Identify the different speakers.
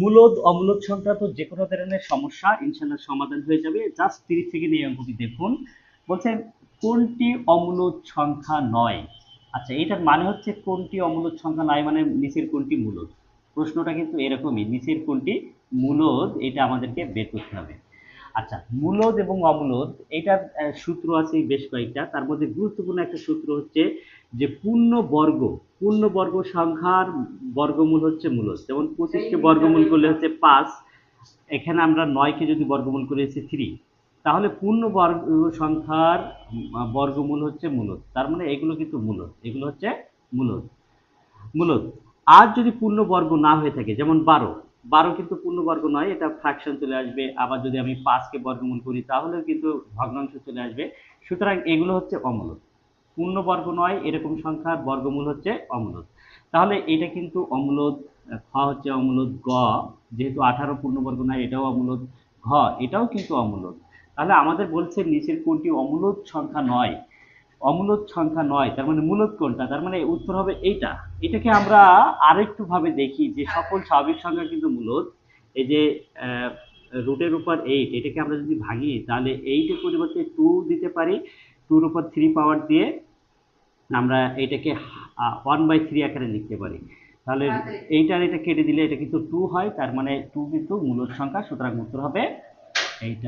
Speaker 1: মূলদ অমূলদ সংক্রান্ত যে কোনো ধরনের সমস্যা ইনশাল্লাহ সমাধান হয়ে যাবে। জাস্ট তিরিশ সেকেন্ড এই অঙ্কটি দেখুন। বলছেন, কোনটি অমূলদ সংখ্যা নয়? আচ্ছা এটার মানে হচ্ছে কোনটি অমূলদ সংখ্যা নয় মানে নিচের কোনটি মূলদ? প্রশ্নটা কিন্তু এরকমই, নিচের কোনটি মূলদ, এটা আমাদেরকে বের করতে হবে। আচ্ছা মূলদ এবং অমূলদ এটার সূত্র আছে বেশ কয়েকটা। তার মধ্যে গুরুত্বপূর্ণ একটা সূত্র হচ্ছে যে পূর্ণ বর্গ পূর্ণ বর্গ সংখ্যার বর্গমূল হচ্ছে মূলদ। যেমন পঁচিশকে বর্গমূল করলে হচ্ছে পাঁচ এখানে আমরা নয়কে যদি বর্গমূল করে হচ্ছে থ্রি। তাহলে পূর্ণ বর্গ সংখ্যার বর্গমূল হচ্ছে মূলদ। তার মানে এগুলো কিন্তু মূলদ এগুলো হচ্ছে মূলদ। মূলদ আর যদি পূর্ণ বর্গ না হয়ে থাকে যেমন বারো বারো কিন্তু পূর্ণবর্গ নয়, এটা ফ্র্যাকশন চলে আসবে। আবার যদি আমি পাঁচকে বর্গমূল করি, তাহলেও কিন্তু ভগ্নাংশ চলে আসবে। সুতরাং এগুলো হচ্ছে অমূলদ পূর্ণবর্গ নয়, এরকম সংখ্যার বর্গমূল হচ্ছে অমূলদ তাহলে এটা কিন্তু অমূলদ খ হচ্ছে অমূলদ গ, যেহেতু আঠারো পূর্ণবর্গ নয়, এটাও অমূলদ ঘ, এটাও কিন্তু অমূলদ তাহলে আমাদের বলছে নিচের কোনটি অমূলদ সংখ্যা নয়? অমূলদ সংখ্যা নয় তার মানে মূলত কোনটা? তার মানে উত্তর হবে এইটা। এটাকে আমরা আরেকটু ভাবে দেখি যে সকল স্বাভাবিক সংখ্যা কিন্তু মূলত এই যে রুটের উপর এইট এটাকে আমরা যদি ভাঙি তাহলে এইটের পরিবর্তে টু দিতে পারি। টুর উপর থ্রি পাওয়ার দিয়ে আমরা এটাকে ওয়ান বাই থ্রি আকারে লিখতে পারি। তাহলে এইটার এটা কেটে দিলে এটা কিন্তু টু হয় তার মানে টু কিন্তু মূলত সংখ্যা সুতরাং উত্তর হবে এইটা।